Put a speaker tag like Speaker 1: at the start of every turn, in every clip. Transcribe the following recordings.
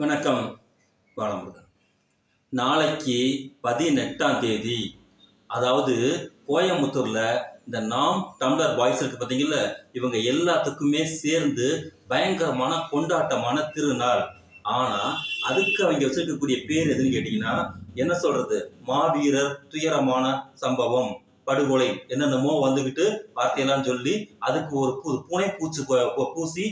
Speaker 1: வணக்கம் வாழமுருகன் நாளைக்கு பதினெட்டாம் தேதி அதாவது கோயம்புத்தூரில் இந்த நாம் டம்ளர் பாய்ஸ் இருக்கு பார்த்தீங்கல்ல இவங்க எல்லாத்துக்குமே சேர்ந்து பயங்கரமான கொண்டாட்டமான திருநாள். ஆனால் அதுக்கு அவங்க வச்சிருக்கக்கூடிய பேர் எதுன்னு கேட்டிங்கன்னா என்ன சொல்கிறது மாவீரர் துயரமான சம்பவம். படுகொலை என்னென்னமோ வந்துக்கிட்டு வார்த்தையெல்லாம் சொல்லி அதுக்கு ஒரு பூ பூனை பூச்சி பூசி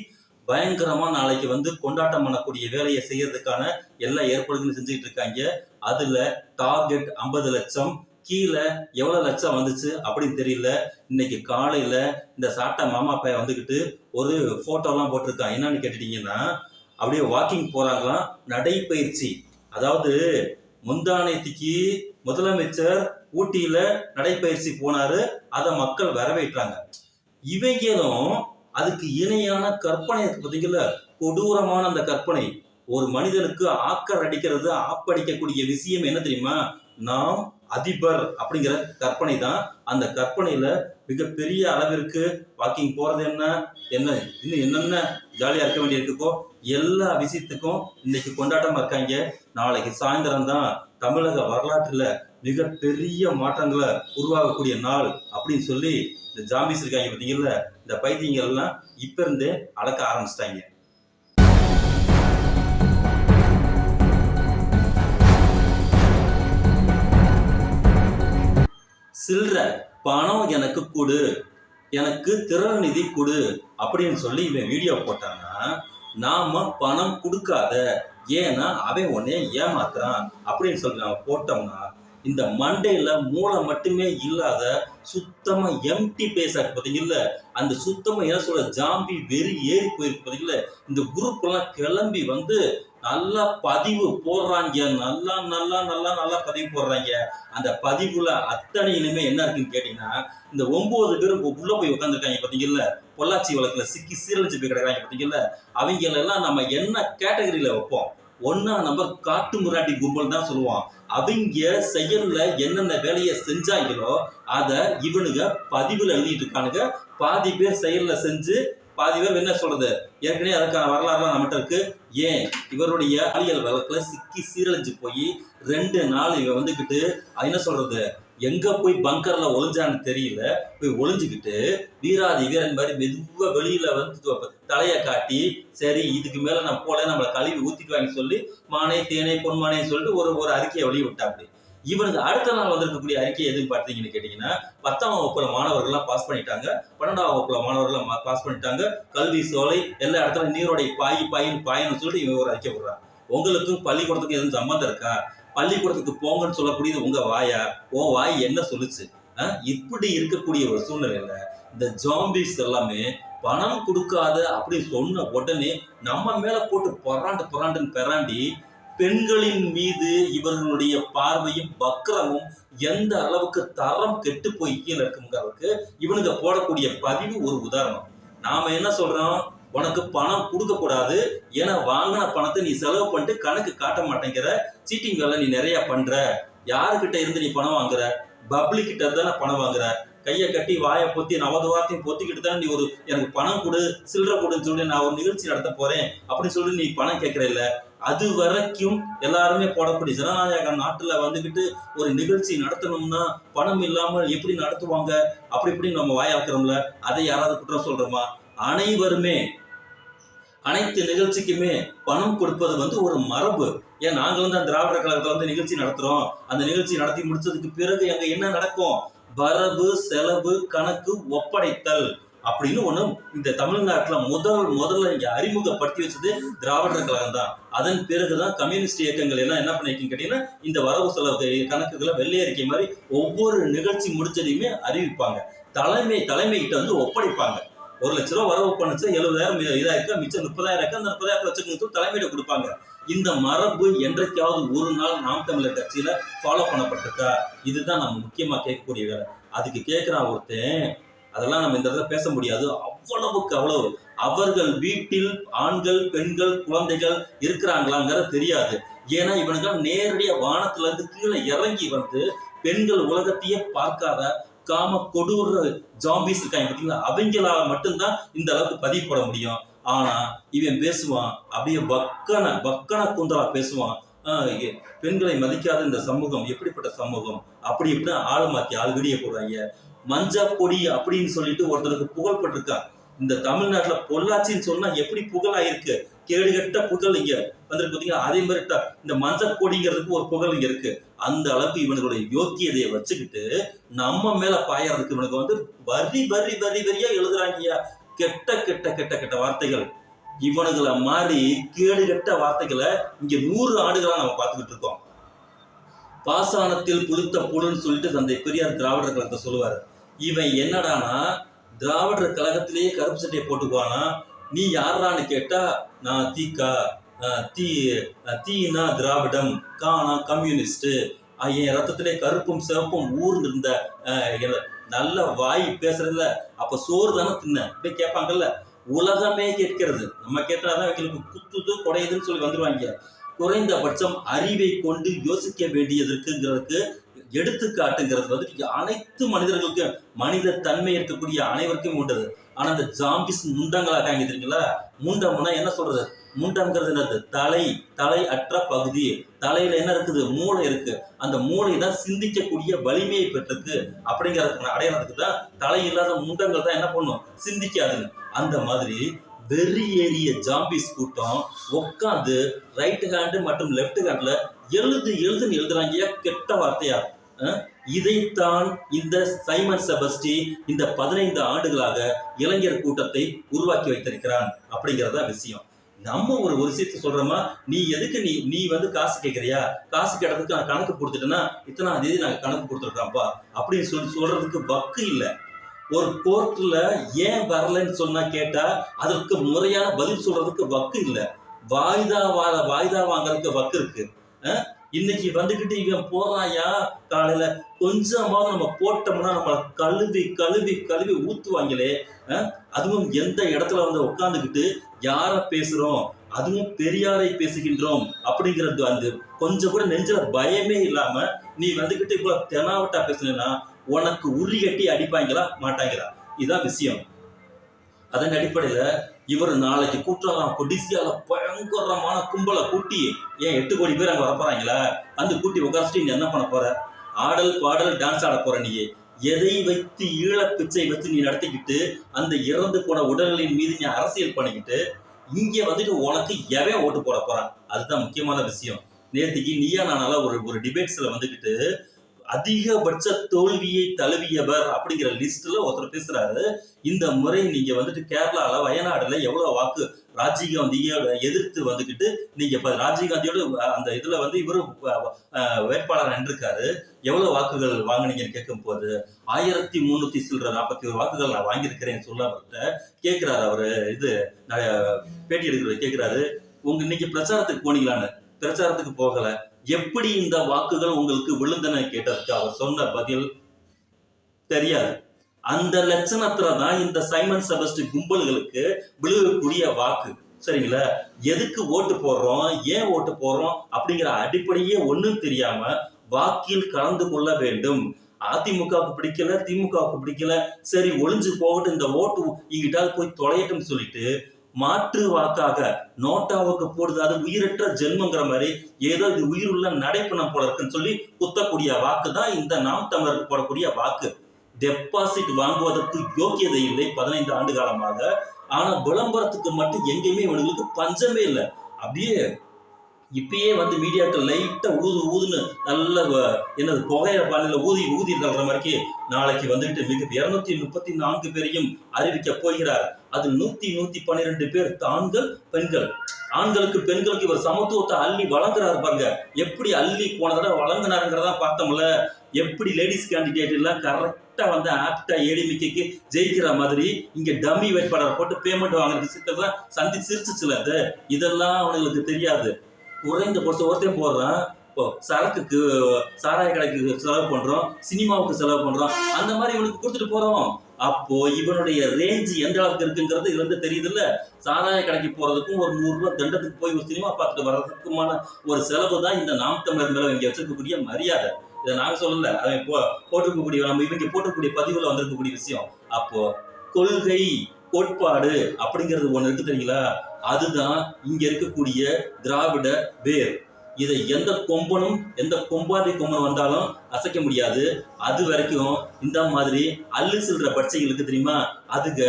Speaker 1: பயங்கரமா நாளைக்கு வந்து கொண்டாட்டம் பண்ணக்கூடிய வேலையை செய்யறதுக்கான எல்லா ஏற்பாடுகளும் செஞ்சுக்கிட்டு இருக்காங்க. அதுல டார்கெட் ஐம்பது லட்சம் கீழே எவ்வளவு லட்சம் வந்துச்சு அப்படின்னு தெரியல. இன்னைக்கு காலையில இந்த சாட்டை மாமா பையன் வந்துகிட்டு ஒரு போட்டோலாம் போட்டிருக்கான். என்னன்னு கேட்டுட்டீங்கன்னா அப்படியே வாக்கிங் போறாங்களாம். நடைப்பயிற்சி. அதாவது முந்தானேத்திக்கு முதலமைச்சர் ஊட்டியில நடைப்பயிற்சி போனாரு. அதை மக்கள் வரவேற்றாங்க. இவங்களும் அதுக்கு இணையான கற்பனை இருக்கு பார்த்தீங்களா கொடூரமான அந்த கற்பனை. ஒரு மனிதனுக்கு ஆக்கர் அடிக்கிறது ஆப்படிக்கக்கூடிய விஷயம் என்ன தெரியுமா? நாம் அதிபர் அப்படிங்கிற கற்பனை தான். அந்த கற்பனையில மிகப்பெரிய அளவிற்கு வாக்கிங் போறது என்ன? என்ன? இன்னும் என்னென்ன ஜாலியா இருக்க வேண்டியிருக்கோ எல்லா விஷயத்துக்கும் இன்னைக்கு கொண்டாட்டமா இருக்காங்க. நாளைக்கு சாயந்தரம் தான் தமிழக வரலாற்றுல மிகப்பெரிய மாற்றங்களை உருவாகக்கூடிய நாள் அப்படின்னு சொல்லி இந்த ஜாம்பிஸ் இருக்காங்க பார்த்தீங்கல்ல இந்த பைத்தியங்கள்லாம் இப்போ இருந்தே அளக்க ஆரம்பிச்சிட்டாங்க. சில்லற பணம் எனக்கு கொடு எனக்கு திறன் நிதி கொடு அப்படின்னு சொல்லி இவன் வீடியோ போட்டான்னா நாம பணம் கொடுக்காத ஏன்னா அவன் உன்னே ஏமாத்துறான் அப்படின்னு சொல்லி நாம போட்டோம்னா இந்த மண்டையில் மூளை மட்டுமே இல்லாத சுத்தமாக எம்டி பேச பார்த்தீங்கல்ல அந்த சுத்தமாக என்ன சொல்ற? ஜாம்பி வெறி ஏறி போயிருக்கு பார்த்தீங்கல்ல இந்த குரூப் எல்லாம் கிளம்பி வந்து நல்லா பதிவு போடுறாங்க. நல்லா நல்லா நல்லா நல்லா பதிவு போடுறாங்க. அந்த பதிவுல அத்தனையிலுமே என்ன இருக்குன்னு கேட்டீங்கன்னா இந்த ஒன்பது பேரும் உள்ள போய் உட்காந்துருக்காங்க பார்த்தீங்கல்ல பொள்ளாச்சி வழக்குல சிக்கி சீரழிச்சு போய் கிடக்குறாங்க பார்த்தீங்கல்ல அவங்க எல்லாம் நம்ம என்ன கேட்டகரியில வைப்போம்? ஒன்னா நம்ம காட்டு முராட்டி கும்பல் தான் சொல்லுவோம் அவங்க செயல்ல என்னென்ன வேலையை செஞ்சாங்களோ அதை இவனுங்க பதிவில் எழுதிட்டு இருக்கானுங்க. பாதி பேர் செயல்ல செஞ்சு பாதி பேர் என்ன சொல்றது? ஏற்கனவே அதுக்கான வரலாறுலாம் நம்மகிட்ட இருக்கு. ஏன்? இவருடைய பாலியல் வழக்குல சிக்கி சீரழிஞ்சு போய் ரெண்டு நாள் இவன் வந்துக்கிட்டு அது என்ன சொல்றது? எங்க போய் பங்கர்ல ஒளிஞ்சான்னு தெரியல. போய் ஒளிஞ்சுக்கிட்டு வீராதி வீரன் மாதிரி மெதுவா வெளியில வந்து தலையை காட்டி சரி இதுக்கு மேல நான் போல நம்மளை கழுவி ஊத்திக்குவாங்க சொல்லி மானே தேனே பொன்மானை சொல்லிட்டு ஒரு ஒரு அறிக்கையை வெளியே விட்டாப்படி இவனுக்கு அடுத்த நாள் வந்திருக்கக்கூடிய அறிக்கை எதுன்னு பார்த்தீங்கன்னு கேட்டீங்கன்னா பத்தாம் வகுப்புல மாணவர்கள்லாம் பாஸ் பண்ணிட்டாங்க. பன்னெண்டாம் வகுப்புல மாணவர்கள்லாம் பாஸ் பண்ணிட்டாங்க. கல்வி சோலை எல்லா இடத்துல நீரோடைய பாய் பாயின்னு பாயின்னு சொல்லிட்டு இவன் ஒரு அறிக்கை விடுறான் உங்களுக்கும் பள்ளிக்கூடத்துக்கு எதுவும் சம்மந்தம் இருக்கா? பள்ளிக்கூடத்துக்கு போங்கன்னு சொல்லக்கூடியது உங்க வாயா? உன் வாய் என்ன சொல்லுச்சு? இப்படி இருக்கக்கூடிய ஒரு சூழ்நிலையில இந்த ஜாம்பிஸ் எல்லாமே பணம் கொடுக்காத அப்படி சொன்ன உடனே நம்ம மேல போட்டு பொறாண்டு பொறாண்டுன்னு பெறாண்டி பெண்களின் மீது இவர்களுடைய பார்வையும் வக்கரமும் எந்த அளவுக்கு தரம் கெட்டு போய் கீழே இருக்குங்கிறதுக்கு இவனுங்க போடக்கூடிய பதிவு ஒரு உதாரணம். நாம என்ன சொல்றோம்? உனக்கு பணம் கொடுக்க கூடாது ஏன்னா வாங்கின பணத்தை நீ செலவு பண்ணிட்டு கணக்கு காட்ட மாட்டேங்கிற. சீட்டிங் வேலை நீ நிறைய பண்ற. யாருக்கிட்ட இருந்து நீ பணம் வாங்குற? பப்ளிக் கிட்ட தானே பணம் வாங்குற. கையை கட்டி வாயை பொத்தி நவது வார்த்தையும் பொத்திக்கிட்டு தான் நீ ஒரு எனக்கு பணம் கொடு சில்லறை கொடுன்னு சொல்லி நான் ஒரு நிகழ்ச்சி நடத்த போறேன் அப்படின்னு சொல்லி நீ பணம் கேட்கற இல்ல. அது வரைக்கும் எல்லாருமே போடக்கூடிய ஜனநாயக நாட்டுல வந்துகிட்டு ஒரு நிகழ்ச்சி நடத்தணும்னா பணம் இல்லாமல் எப்படி நடத்துவாங்க? அப்படி இப்படி நம்ம வாயாக்குறோம்ல. அதை யாராவது குற்றம் சொல்றோமா? அனைவருமே அனைத்து நிகழ்ச்சிக்குமே பணம் கொடுப்பது வந்து ஒரு மரபு. ஏன் நாங்கள் வந்து அந்த திராவிட கழகத்தில் வந்து நிகழ்ச்சி நடத்துகிறோம் அந்த நிகழ்ச்சி நடத்தி முடிச்சதுக்கு பிறகு அங்கே என்ன நடக்கும்? வரவு செலவு கணக்கு ஒப்படைத்தல் அப்படின்னு ஒன்று இந்த தமிழ்நாட்டில் முதல் முதல்ல இங்கே அறிமுகப்படுத்தி வச்சது திராவிடர் கழகம் தான். அதன் பிறகுதான் கம்யூனிஸ்ட் இயக்கங்கள் எல்லாம் என்ன பண்ணிருக்கீங்க கேட்டீங்கன்னா இந்த வரவு செலவு கணக்குகளை வெள்ளை அறிக்கை மாதிரி ஒவ்வொரு நிகழ்ச்சி முடிச்சதையுமே அறிவிப்பாங்க. தலைமை தலைமைகிட்ட வந்து ஒப்படைப்பாங்க. ஒரு லட்ச ரூபா வரவு பண்ணுச்சு எழுபதாயிரம் இதாயிருக்கா மிச்சம் முப்பதாயிரம் இருக்கா அந்த முப்பதாயிரம் வச்சுக்கணும் தலைமையிட கொடுப்பாங்க. இந்த மரபு என்றைக்காவது ஒரு நாள் நாம் தமிழர் கட்சியில ஃபாலோ பண்ணப்பட்டிருக்கா? இதுதான் நம்ம முக்கியமா கேட்கக்கூடிய வேலை. அதுக்கு கேட்கிறான் ஒருத்தன் அதெல்லாம் நம்ம இந்த இடத்துல பேச முடியாது. அவ்வளவுக்கு அவ்வளவு. அவர்கள் வீட்டில் ஆண்கள் பெண்கள் குழந்தைகள் இருக்கிறாங்களாங்கிறது தெரியாது. ஏன்னா இவனுக்கு நேரடியாக வானத்துல இருந்து கீழே இறங்கி வந்து பெண்கள் உலகத்தையே பார்க்காத காம கொடூர ஜாம்பிஸ் இருக்காங்க பார்த்தீங்களா? அவங்களால மட்டும்தான் இந்த அளவுக்கு பதிவு போட முடியும். ஆனா இவன் பேசுவான் அப்படியே பக்கன பக்கன குந்தலா பேசுவான். பெண்களை மதிக்காத இந்த சமூகம் எப்படிப்பட்ட சமூகம்? அப்படி இப்படி ஆள் மாத்தி ஆள் விடிய போடுறாங்க. மஞ்ச பொடி அப்படின்னு சொல்லிட்டு ஒருத்தருக்கு புகழ்பட்டிருக்கான் இந்த தமிழ்நாட்டுல பொள்ளாச்சின்னு சொன்னா எப்படி புகழாயிருக்கு? கேடுகட்ட புகழ் இங்க வந்திருக்கு பாத்தீங்களா? அதே மாதிரி ட- இந்த மஞ்சள் பொடிங்கிறதுக்கு ஒரு புகழ் இங்க இருக்கு. அந்த அளவுக்கு இவனுடைய யோக்கியதையை வச்சுக்கிட்டு நம்ம மேல பாயறதுக்கு இவனுக்கு வந்து வரி வரி வரி வரியா எழுதுறாங்கய்யா. கெட்ட கெட்ட கெட்ட கெட்ட வார்த்தைகள். இவனுங்களை கேடு கட்ட வார்த்தைகளை இங்க நூறு ஆண்டுகளா நம்ம பார்த்துக்கிட்டு இருக்கோம். பாசானத்தில் புளித்த புழுன்னு சொல்லிட்டு தந்தை பெரியார் திராவிடர் கழகத்தை சொல்லுவார். இவன் என்னடானா திராவிடர் கழகத்திலேயே கருப்பு சட்டையை போட்டுக்குவானா? நீ யாரான்னு கேட்டா நான் தீக்கா தீ தீனா திராவிடம் கானா கம்யூனிஸ்ட்டு என் ரத்தத்திலே கருப்பும் சிவப்பும் ஊர்ந்திருந்த நல்ல வாய் பேசுறதுல அப்போ சோறு தானே தின்ன? இப்படி கேட்பாங்கல்ல. உலகமே கேட்கிறது. நம்ம கேட்டாதான் எங்களுக்கு குத்துது குடையுதுன்னு சொல்லி வந்துருவாங்க. குறைந்தபட்சம் அறிவை கொண்டு யோசிக்க வேண்டியது இருக்குங்கிறதுக்கு எடுத்துக்காட்டுங்கிறது வந்து அனைத்து மனிதர்களுக்கும் மனித தன்மை இருக்கக்கூடிய அனைவருக்கும் உண்டது. ஆனா இந்த ஜாம்பிஸ் முண்டங்களா இருக்காங்க தெரியுங்களா? முண்டம்னா என்ன சொல்றது? முண்டம்ங்கிறது என்னது? தலை தலை அற்ற பகுதி. தலையில என்ன இருக்குது? மூளை இருக்கு. அந்த மூளை தான் சிந்திக்கக்கூடிய வலிமையை பெற்றிருக்கு அப்படிங்கிறதுக்கு அடையாளத்துக்கு தான் தலை இல்லாத முண்டங்கள் தான் என்ன பண்ணும்? சிந்திக்காதுன்னு. அந்த மாதிரி வெறி ஏறிய ஜாம்பிஸ் கூட்டம் உட்காந்து ரைட் ஹேண்டு மற்றும் லெஃப்ட் ஹேண்ட்ல எழுது எழுதுன்னு எழுதுறாங்க கெட்ட வார்த்தையா? இதைத்தான் இந்த சைமன் செபஸ்டி இந்த பதினைந்து ஆண்டுகளாக இளைஞர் கூட்டத்தை உருவாக்கி வைத்திருக்கிறான் அப்படிங்கிறதா விஷயம். நம்ம ஒரு ஒரு விஷயத்த சொல்றோமா? நீ எதுக்கு நீ நீ வந்து காசு கேட்குறியா காசு கேட்டதுக்கு நான் கணக்கு கொடுத்துட்டேன்னா இத்தனாம் தேதி நாங்கள் கணக்கு கொடுத்துருக்கோம்ப்பா அப்படின்னு சொல்லி சொல்றதுக்கு வக்கு இல்லை. ஒரு கோர்ட்டில் ஏன் வரலன்னு சொன்னா கேட்டா அதற்கு முறையான பதில் சொல்றதுக்கு வக்கு இல்லை. வாய்தா வார வாய்தா வாங்குறதுக்கு வக்கு இருக்கு. இன்னைக்கு வந்துகிட்டு இவன் போறாயா? காலையில கொஞ்சமாவது நம்ம போட்டோம்னா நம்ம கழுவி கழுவி கழுவி ஊத்துவாங்களே அதுவும் எந்த இடத்துல வந்து உட்காந்துக்கிட்டு யார பேசுறோம்? அதுவும் பெரியாரை பேசுகின்றோம் அப்படிங்கிறது வந்து கொஞ்சம் கூட நெஞ்சில பயமே இல்லாம நீ வந்துகிட்டு இவ்வளவு தெனாவட்டா பேசுனா உனக்கு உரி கட்டி அடிப்பாங்களா மாட்டாங்களா? இதுதான் விஷயம். அதன் அடிப்படையில இவர் நாளைக்கு கூட்டலாம் கொடிசியால பயங்கரமான கும்பலை கூட்டி ஏன் எட்டு கோடி பேர் அங்கே வரப்போறாங்களா? அந்த கூட்டி உட்காந்துட்டு நீ என்ன பண்ண போற? ஆடல் பாடல் டான்ஸ் ஆட போற நீ எதை வைத்து ஈழ பிச்சை வச்சு நீ நடத்திக்கிட்டு அந்த இறந்து போன உடல்களின் மீது நீ அரசியல் பண்ணிக்கிட்டு இங்கே வந்துட்டு உனக்கு எவன் ஓட்டு போட போறான்? அதுதான் முக்கியமான விஷயம். நேற்றுக்கு நீயா நானால ஒரு ஒரு டிபேட்ஸ்ல வந்துக்கிட்டு அதிகபட்ச தோல்வியை தழுவியவர் அப்படிங்கிற லிஸ்ட்ல ஒருத்தர் பேசுறாரு. இந்த முறை நீங்க வந்துட்டு கேரளால வயநாடுல எவ்வளவு வாக்கு ராஜீவ்காந்தியோட எதிர்த்து வந்துகிட்டு நீங்க இப்ப ராஜீவ் காந்தியோட அந்த இதுல வந்து இவரு வேட்பாளர் நின்றுருக்காரு. எவ்வளவு வாக்குகள் வாங்குனீங்கன்னு கேட்கும் போது ஆயிரத்தி முன்னூத்தி சில்லற நாற்பத்தி ஒரு வாக்குகள் நான் வாங்கியிருக்கிறேன் சொல்ல அவர்கிட்ட கேட்கிறாரு அவரு. இது பேட்டி எடுக்கிறது கேட்கிறாரு. உங்க இன்னைக்கு பிரச்சாரத்துக்கு போனீங்களான்னு. பிரச்சாரத்துக்கு போகல. எப்படி இந்த வாக்குகள் உங்களுக்கு விழுந்தன கேட்டதுக்கு அவர் சொன்ன பதில் தெரியாது. அந்த லட்சணத்துல தான் இந்த சைமன் செபஸ்டி கும்பல்களுக்கு விழுகக்கூடிய வாக்கு. சரிங்களா? எதுக்கு ஓட்டு போடுறோம்? ஏன் ஓட்டு போடுறோம்? அப்படிங்கிற அடிப்படையே ஒண்ணும் தெரியாம வாக்கில் கலந்து கொள்ள வேண்டும். அதிமுகவுக்கு பிடிக்கல திமுகவுக்கு பிடிக்கல. சரி ஒளிஞ்சு போகட்டும் இந்த ஓட்டு இங்கிட்டாவது போய் தொலையட்டும் சொல்லிட்டு மாற்று வாக்காக நோட்டாவுக்கு போடுது. அது உயிரற்ற ஜென்மங்கிற மாதிரி ஏதோ இது உள்ள நடைப்பணம் போல இருக்குன்னு சொல்லி குத்தக்கூடிய வாக்கு தான் இந்த நாம் தமிழருக்கு போடக்கூடிய வாக்கு. டெபாசிட் வாங்குவதற்கு யோக்கியதை இல்லை. பதினைந்து ஆண்டு காலமாக. ஆனா விளம்பரத்துக்கு மட்டும் எங்கேயுமே இவனுங்களுக்கு பஞ்சமே இல்லை. அப்படியே இப்பயே வந்து மீடியாக்கள் லைட்டாக ஊது ஊதுன்னு நல்ல என்னது புகையில பாலில் ஊதி ஊதி தள்ளுற மாதிரி நாளைக்கு வந்துட்டு மிக இருநூத்தி முப்பத்தி நான்கு பேரையும் அறிவிக்க போகிறார். அது நூத்தி நூத்தி பன்னிரெண்டு பேர் ஆண்கள் பெண்கள். ஆண்களுக்கு பெண்களுக்கு இவர் சமத்துவத்தை அள்ளி வழங்குறாரு பாருங்க. எப்படி அள்ளி போன தடவை வழங்கினாருங்கிறதா பார்த்தோம்ல. எப்படி லேடிஸ் கேண்டிடேட் எல்லாம் கரெக்டா வந்து ஆப்டா ஏடிமிக்கு ஜெயிக்கிற மாதிரி இங்க டம்மி வேட்பாளர் போட்டு பேமெண்ட் வாங்குற விஷயத்தான் சந்தி சிரிச்சுச்சுல அது இதெல்லாம் அவங்களுக்கு தெரியாது. குறைந்த பொருத்த ஒருத்தையும் போடுறான். இப்போ சரக்குக்கு சாராய கடைக்கு செலவு பண்றோம் சினிமாவுக்கு செலவு பண்றோம் அந்த மாதிரி இவனுக்கு கொடுத்துட்டு போறோம். அப்போ இவனுடைய ரேஞ்சு எந்த அளவுக்கு இருக்குங்கிறது இது வந்து தெரியுது இல்ல சாராய கடைக்கு போறதுக்கும் ஒரு நூறு ரூபாய் தண்டத்துக்கு போய் ஒரு சினிமா பார்த்துட்டு வர்றதுக்குமான ஒரு செலவு தான் இந்த நாம் தமிழர் மேல இங்க வச்சிருக்கக்கூடிய மரியாதை. இதை நாங்க சொல்லல. அவன் போ போட்டிருக்கக்கூடிய நம்ம இவங்க போட்டிருக்கக்கூடிய பதிவுல வந்திருக்கக்கூடிய விஷயம். அப்போ கொள்கை கோட்பாடு அப்படிங்கிறது ஒன்று இருக்கு தெரியுங்களா? அதுதான் இங்க இருக்கக்கூடிய திராவிட வேர். இதை எந்த கொம்பனும் எந்த கொம்பாதி கொம்பன் வந்தாலும் அசைக்க முடியாது. அது வரைக்கும் இந்த மாதிரி அள்ளு செல்ற பட்சைகளுக்கு தெரியுமா? அதுக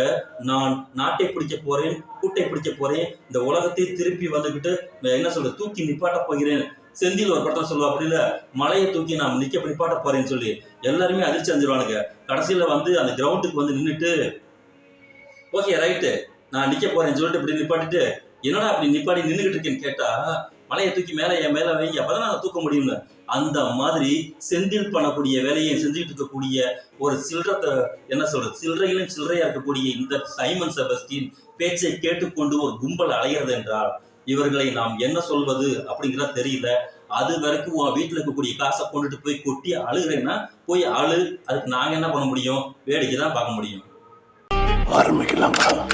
Speaker 1: நான் நாட்டை பிடிக்க போறேன் கூட்டை பிடிக்க போறேன் இந்த உலகத்தை திருப்பி வந்துக்கிட்டு என்ன சொல்ற தூக்கி நிப்பாட்ட போகிறேன். செந்தில் ஒரு படத்தில் சொல்லுவா அப்படி இல்லை மலையை தூக்கி நான் நிற்க நிப்பாட்ட போறேன்னு சொல்லி. எல்லாருமே அதிர்ச்சி அஞ்சிருவானுங்க கடைசியில் வந்து அந்த கிரவுண்டுக்கு வந்து நின்றுட்டு ஓகே ரைட்டு நான் நிக்க போறேன்னு சொல்லிட்டு இப்படி நிப்பாட்டிட்டு என்னடா அப்படி நிப்பாடி நின்றுக்கிட்டு இருக்கேன்னு கேட்டா மலையை தூக்கி மேலே என் மேல வைங்க அப்பதான் நான் தூக்க முடியும்னு. அந்த மாதிரி செந்தில் பண்ணக்கூடிய வேலையை செஞ்சுட்டு இருக்கக்கூடிய ஒரு சில்லறத்தை என்ன சொல்றது சில்லறையிலும் சில்லறையா இருக்கக்கூடிய இந்த சைமன் செபஸ்டின் பேச்சை கேட்டுக்கொண்டு ஒரு கும்பல் அலைகிறது என்றால் இவர்களை நாம் என்ன சொல்வது அப்படிங்கிறத தெரியல. அது வரைக்கும் உன் வீட்டில் இருக்கக்கூடிய காசை கொண்டுட்டு போய் கொட்டி அழுகிறேன்னா போய் அழு. அதுக்கு நாங்கள் என்ன பண்ண முடியும்? வேடிக்கை தான் பார்க்க முடியும்.
Speaker 2: ஆரம்பிக்கலாங்களா